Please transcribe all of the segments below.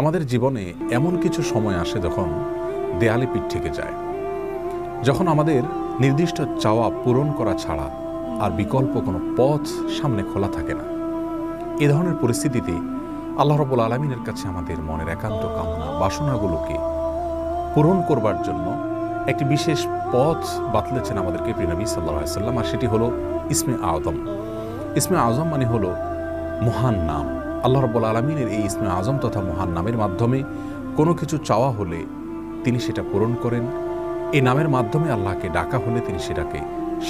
আমাদের জীবনে এমন কিছু সময় আসে যখন দেয়ালে পিঠ থেকে যায়। যখন আমাদের নির্দিষ্ট চাওয়া পূরণ করা ছাড়া আর বিকল্প কোনো পথ সামনে খোলা থাকে না। এ ধরনের পরিস্থিতিতে আল্লাহ রবুল আলমিনের কাছে আমাদের মনের একান্ত কামনা, বাসনাগুলোকে পূরণ করবার জন্য একটি বিশেষ পথ বাতলেছেন আমাদেরকে প্রিনবী সাল্লাহ সাল্লাম আর সেটি হলো ইসমে আজম ইসমে আজম মানে হলো মহান নাম। আল্লাহ রব্বুল আলমিনের এই ইসমে আজম তথা মহান নামের মাধ্যমে কোনো কিছু চাওয়া হলে তিনি সেটা পূরণ করেন। এই নামের মাধ্যমে আল্লাহকে ডাকা হলে তিনি সেটাকে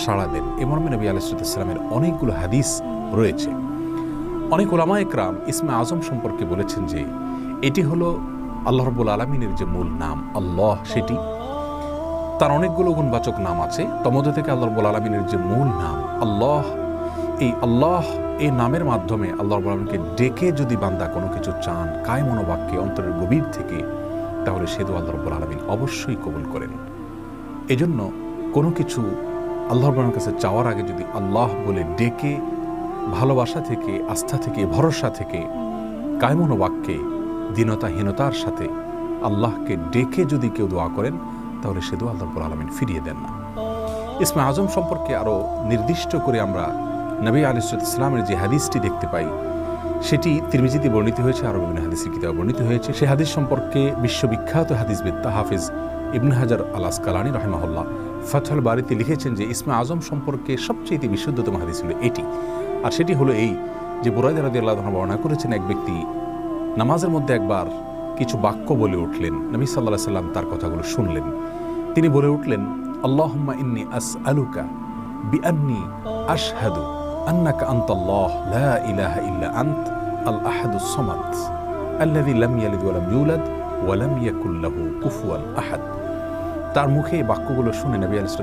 সাড়া দেন। এ মর্মে নবী আলাইসালামের অনেকগুলো হাদিস রয়েছে। অনেক ওলামা একরাম ইসমে আজম সম্পর্কে বলেছেন যে, এটি হলো আল্লাহ রব্বুল আলমিনের যে মূল নাম, আল্লাহ সেটি। তার অনেকগুলো গুণবাচক নাম আছে। তমধ্য থেকে আল্লাহ রব্বুল আলমিনের যে মূল নাম, আল্লাহ এই আল্লাহ এই নামের মাধ্যমে আল্লাহ আলমীকে ডেকে যদি বান্দা কোনো কিছু চান কায় মনোবাক্যে অন্তরের গভীর থেকে, তাহলে সে তো আল্লাহ রব্বুল আলমিন অবশ্যই কবুল করেন। এজন্য কোনো কিছু আল্লাহ রব্বুল কাছে চাওয়ার আগে যদি আল্লাহ বলে ডেকে, ভালোবাসা থেকে, আস্থা থেকে, ভরসা থেকে কায়মনোবাক্যে দীনতাহীনতার সাথে আল্লাহকে ডেকে যদি কেউ দোয়া করেন, তাহলে সে দোয়া আল্লাহ রব্বুল আলমিন ফিরিয়ে দেন না। ইসমে আজম সম্পর্কে আরও নির্দিষ্ট করে আমরা নবী আলিসুল ইসলামের যে হাদিসটি দেখতে পাই, সেটি তিরমিজিতে বর্ণিত হয়েছে আরও বিভিন্ন হাদিসের কিতাবে বর্ণিত হয়েছে। সে হাদিস সম্পর্কে বিশ্ববিখ্যাত হাদিসবিদ্যা হাফিজ ইবন হাজার আল আসকালানি রহমাহুল্লাহ ফথল বাড়িতে লিখেছেন যে, ইসমে আজম সম্পর্কে সবচেয়ে বিশুদ্ধতম হাদিস হলো এটি। আর সেটি হলো এই যে বুরাইদ রাদি আল্লাহ বর্ণনা করেছেন এক ব্যক্তি, নামাজের মধ্যে একবার কিছু বাক্য বলে উঠলেন, নবী সাল্লাহ সাল্লাম তার কথাগুলো শুনলেন। তিনি বলে উঠলেন, আল্লাহম্মা ইন্নি আস আলুকা বিআন্নি আশহাদু। আন্নাকা আনতাল্লাহ লা ইলাহা ইল্লা আন্ত আল আহাদুস সামাদ আল্লাযী লাম ইয়ালিদ ওয়া লাম ইউলাদ ওয়া লাম ইয়াকুল লাহু কুফুয়ান আহাদ তার মুখে এই বাক্যগুলো শুনে নবী আলাইহিস